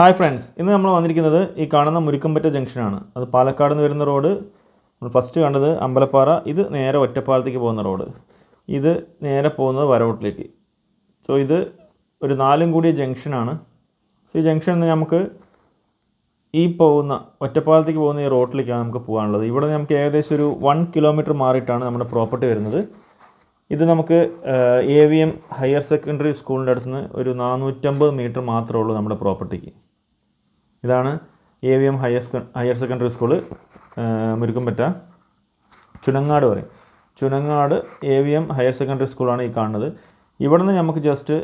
Hi friends ഇന്ന് നമ്മൾ വന്നിരിക്കുന്നത് ഈ കാണുന്ന മുരിക്കമ്പറ്റ ജംഗ്ഷനാണ്. അത് പാലക്കാട് നിന്ന് വരുന്ന റോഡ് നമ്മൾ ഫസ്റ്റ് കണ്ടത് അമ്പലപ്പാറ ഇത് നേരെ ഒറ്റപ്പാലത്തേക്ക് പോകുന്ന റോഡ്. ഇത് നേരെ പോകുന്നത് വരവോട്ടിലേക്ക്. സോ ഇത് ഒരു നാലും കൂടിയ ജംഗ്ഷനാണ്. സോ ഈ ജംഗ്ഷനിൽ നിന്ന് നമുക്ക് ഈ പോകുന്ന ഒറ്റപ്പാലത്തേക്ക് പോകുന്ന ഈ റോഡിലേക്കാണ് നമുക്ക് പോകാനുള്ളത്. ഇവിടെ നമുക്ക് ഏകദേശം ഒരു വൺ കിലോമീറ്റർ മാറിയിട്ടാണ് നമ്മുടെ പ്രോപ്പർട്ടി വരുന്നത്. ഇത് നമുക്ക് A V M higher secondary സ്കൂളിന്റെ അടുത്ത് നിന്ന് ഒരു നാനൂറ്റമ്പത് മീറ്റർ മാത്രമേ ഉള്ളൂ നമ്മുടെ പ്രോപ്പർട്ടിക്ക് ഇതാണ് A V M higher higher secondary school Murukkampatta Chunangad പറയും. Chunangad A V M higher secondary സ്കൂളാണ് ഈ കാണുന്നത്. ഇവിടെ നിന്ന് നമുക്ക് ജസ്റ്റ്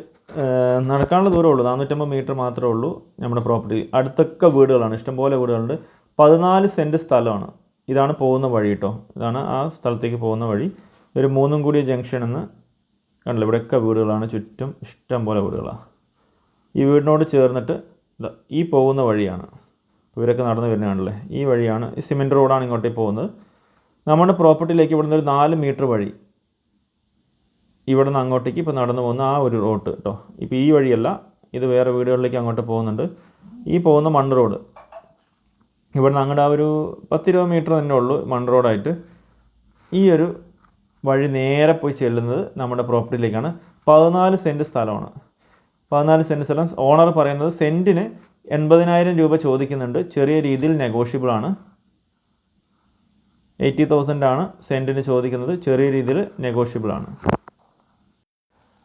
നടക്കാനുള്ള ദൂരമേ ഉള്ളൂ. നാനൂറ്റമ്പത് മീറ്റർ മാത്രമേ ഉള്ളൂ നമ്മുടെ പ്രോപ്പർട്ടി അടുത്തൊക്കെ വീടുകളാണ്. ഇഷ്ടംപോലെ വീടുകളുണ്ട്. പതിനാല് സെന്റ് സ്ഥലമാണ്. ഇതാണ് പോകുന്ന വഴി കേട്ടോ ഇതാണ് ആ സ്ഥലത്തേക്ക് പോകുന്ന വഴി. ഒരു മൂന്നും കൂടിയ ജംഗ്ഷൻ എന്ന് കണ്ടില്ല? ഇവിടെയൊക്കെ വീടുകളാണ്. ചുറ്റും ഇഷ്ടംപോലെ വീടുകളാണ് ഈ വീടിനോട് ചേർന്നിട്ട് ഈ പോകുന്ന വഴിയാണ്. ഇവരൊക്കെ നടന്നു വരുന്നതാണല്ലേ? ഈ വഴിയാണ് ഈ സിമെന്റ് റോഡാണ് ഇങ്ങോട്ടേക്ക് പോകുന്നത്. നമ്മുടെ പ്രോപ്പർട്ടിയിലേക്ക് ഇവിടുന്ന് ഒരു നാല് മീറ്റർ വഴി ഇവിടെ നിന്ന് അങ്ങോട്ടേക്ക് ഇപ്പോൾ നടന്നു പോകുന്ന ആ ഒരു റോഡ് കേട്ടോ ഇപ്പോൾ ഈ വഴിയല്ല ഇത് വേറെ വീടുകളിലേക്ക് അങ്ങോട്ട് പോകുന്നുണ്ട്. ഈ പോകുന്ന മണ്ണ് റോഡ്. ഇവിടുന്ന് അങ്ങോട്ട് ആ ഒരു പത്തിരുപത് മീറ്റർ തന്നെ ഉള്ളൂ മണ്ണ് റോഡായിട്ട്. ഈ ഒരു വഴി നേരെ പോയി ചെല്ലുന്നത് നമ്മുടെ പ്രോപ്പർട്ടിയിലേക്കാണ് പതിനാല് സെന്റ് സ്ഥലമാണ്. പതിനാല് സെന്റ് സ്ഥലം ഓണർ പറയുന്നത് സെന്റിന് എൺപതിനായിരം രൂപ ചോദിക്കുന്നുണ്ട്. ചെറിയ രീതിയിൽ നെഗോഷ്യബിൾ ആണ്. എയ്റ്റി തൗസൻഡ് ആണ് സെന്റിന് ചോദിക്കുന്നത്. ചെറിയ രീതിയിൽ നെഗോഷ്യബിൾ ആണ്.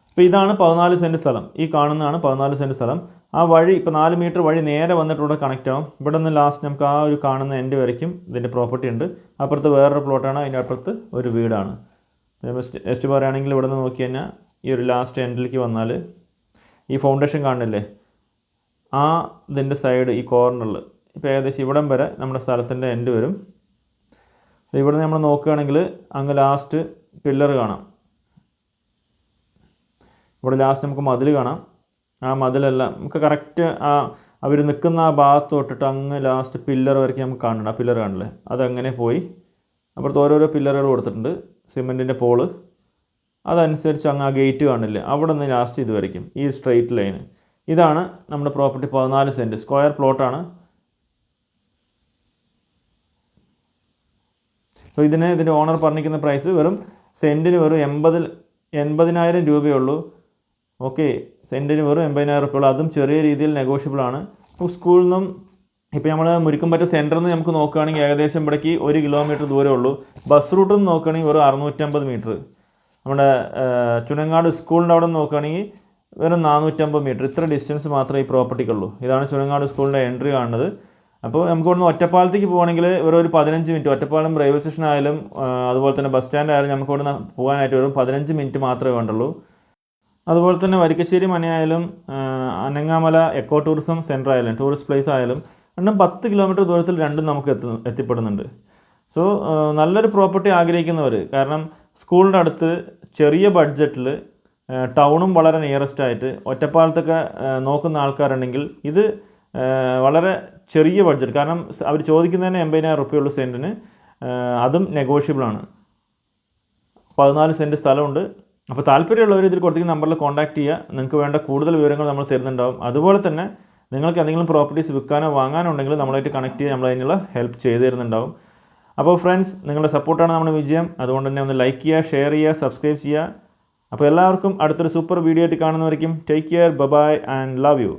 അപ്പോൾ ഇതാണ് പതിനാല് സെന്റ് സ്ഥലം. ഈ കാണുന്നതാണ് പതിനാല് സെന്റ് സ്ഥലം. ആ വഴി ഇപ്പോൾ നാല് മീറ്റർ വഴി നേരെ വന്നിട്ട് ഇവിടെ കണക്റ്റ് ആവും. ഇവിടെ നിന്ന് ലാസ്റ്റ് നമുക്ക് ആ ഒരു കാണുന്ന എൻഡ് വരയ്ക്കും. ഇതിന്റെ പ്രോപ്പർട്ടി ഉണ്ട്. അപ്പുറത്ത് വേറൊരു പ്ലോട്ടാണ് അതിന്റെ അപ്പുറത്ത് ഒരു വീടാണ്. എസ്റ്റ് പറയുകയാണെങ്കിൽ ഇവിടെ നിന്ന് നോക്കി കഴിഞ്ഞാൽ ഈ ഒരു ലാസ്റ്റ് എൻഡിലേക്ക് വന്നാൽ ഈ ഫൗണ്ടേഷൻ കാണുന്നില്ലേ ആ ഇതിന്റെ സൈഡ് ഈ കോർണറിൽ ഇപ്പോൾ ഏകദേശം ഇവിടം വരെ നമ്മുടെ സ്ഥലത്തിന്റെ എൻഡ് വരും. ഇവിടെ നമ്മൾ നോക്കുകയാണെങ്കിൽ അങ്ങ് ലാസ്റ്റ് പില്ലർ കാണാം. ഇവിടെ ലാസ്റ്റ് നമുക്ക് മതിൽ കാണാം. ആ മതിലെല്ലാം നമുക്ക് കറക്റ്റ് ആ അവർ നിൽക്കുന്ന ആ ഭാഗത്ത് തൊട്ടിട്ട് അങ്ങ് ലാസ്റ്റ് പില്ലർ വരയ്ക്ക് നമുക്ക് കാണണം. ആ പില്ലർ കാണില്ലേ? അതങ്ങനെ പോയി? അപ്പുറത്ത് ഓരോരോ പില്ലറുകൾ കൊടുത്തിട്ടുണ്ട്. സിമെന്റിന്റെ പോൾ അതനുസരിച്ച് അങ്ങ് ആ ഗേറ്റ് കാണില്ലേ? അവിടെ നിന്ന് ലാസ്റ്റ് ഇത് വരയ്ക്കും. ഈ സ്ട്രെയിറ്റ് ലൈന് ഇതാണ് നമ്മുടെ പ്രോപ്പർട്ടി പതിനാല് സെന്റ് സ്ക്വയർ പ്ലോട്ടാണ് അപ്പോൾ ഇതിന് ഇതിന്റെ ഓണർ പറഞ്ഞിരിക്കുന്ന പ്രൈസ് വെറും സെന്റിന് വെറും എൺപതിൽ എൺപതിനായിരം രൂപയുള്ളൂ ഓക്കെ സെന്റിന് വെറും എൺപതിനായിരം റുപ്യ ഉള്ളൂ. അതും ചെറിയ രീതിയിൽ നെഗോഷ്യബിൾ ആണ്. സ്കൂളിൽ നിന്നും ഇപ്പോൾ നമ്മൾ മുരിക്കുംപറ്റ സെന്ററിൽ നിന്ന് നമുക്ക് നോക്കുകയാണെങ്കിൽ ഏകദേശം ഇവിടേക്ക് ഒരു കിലോമീറ്റർ ദൂരമേ ഉള്ളൂ. ബസ് റൂട്ടിൽ നിന്ന് നോക്കുകയാണെങ്കിൽ വെറും അറുന്നൂറ്റമ്പത് മീറ്റർ നമ്മുടെ ചുനങ്ങാട് സ്കൂളിന്റെ അവിടെ നോക്കുകയാണെങ്കിൽ വെറും നാനൂറ്റമ്പത് മീറ്റർ. ഇത്ര ഡിസ്റ്റൻസ് മാത്രമേ ഈ പ്രോപ്പർട്ടിക്കുള്ളൂ ഇതാണ് ചുനങ്ങാട് സ്കൂളിന്റെ എൻട്രി കാണുന്നത്. അപ്പോൾ നമുക്ക് ഇവിടുന്ന് ഒറ്റപ്പാലത്തേക്ക് പോകണമെങ്കിൽ വെറും ഒരു പതിനഞ്ച് മിനിറ്റ് ഒറ്റപ്പാലം റെയിൽവേ സ്റ്റേഷൻ ആയാലും അതുപോലെ തന്നെ ബസ് സ്റ്റാൻഡ് ആയാലും നമുക്ക് ഇവിടുന്ന് പോകാനായിട്ട് വെറും പതിനഞ്ച് മിനിറ്റ് മാത്രമേ വേണ്ടുള്ളൂ. അതുപോലെ തന്നെ വരിക്കശ്ശേരി മനയായാലും അനങ്ങാമല എക്കോ ടൂറിസം സെന്റർ ആയാലും ടൂറിസ്റ്റ് പ്ലേസ് ആയാലും രണ്ടും പത്ത് കിലോമീറ്റർ ദൂരത്തിൽ രണ്ടും നമുക്ക് എത്തുന്നു എത്തിപ്പെടുന്നുണ്ട്. സോ നല്ലൊരു പ്രോപ്പർട്ടി ആഗ്രഹിക്കുന്നവർ കാരണം സ്കൂളിന്റെ അടുത്ത് ചെറിയ ബഡ്ജറ്റിൽ ടൗണും വളരെ നിയറസ്റ്റ് ആയിട്ട് ഒറ്റപ്പാലത്തൊക്കെ നോക്കുന്ന ആൾക്കാരുണ്ടെങ്കിൽ ഇത് വളരെ ചെറിയ ബഡ്ജറ്റ്. കാരണം അവർ ചോദിക്കുന്നതിന് എൺപതിനായിരം റുപ്യുള്ള സെന്റിന് അതും നെഗോഷ്യബിളാണ് പതിനാല് സെന്റ് സ്ഥലമുണ്ട്. അപ്പോൾ താല്പര്യമുള്ളവർ ഇതിൽ കൊടുത്തിരിക്കുന്ന നമ്പറിൽ കോൺടാക്ട് ചെയ്യുക. നിങ്ങൾക്ക് വേണ്ട കൂടുതൽ വിവരങ്ങൾ നമ്മൾ തരുന്നുണ്ടാവും. അതുപോലെ തന്നെ നിങ്ങൾക്ക് എന്തെങ്കിലും പ്രോപ്പർട്ടീസ് വിൽക്കാനോ വാങ്ങാനോ ഉണ്ടെങ്കിൽ നമ്മളായിട്ട് കണക്ട് ചെയ്ത് നമ്മൾ അതിനുള്ള ഹെൽപ്പ് ചെയ്തു തരുന്നുണ്ടാവും. അപ്പോൾ ഫ്രണ്ട്സ് നിങ്ങളുടെ സപ്പോർട്ടാണ് നമ്മുടെ വിജയം. അതുകൊണ്ട് തന്നെ ഒന്ന് ലൈക്ക് ചെയ്യുക ഷെയർ ചെയ്യുക സബ്സ്ക്രൈബ് ചെയ്യുക. അപ്പോൾ എല്ലാവർക്കും അടുത്തൊരു സൂപ്പർ വീഡിയോ ആയിട്ട് കാണുന്നവരേക്കും take care bye bye and love you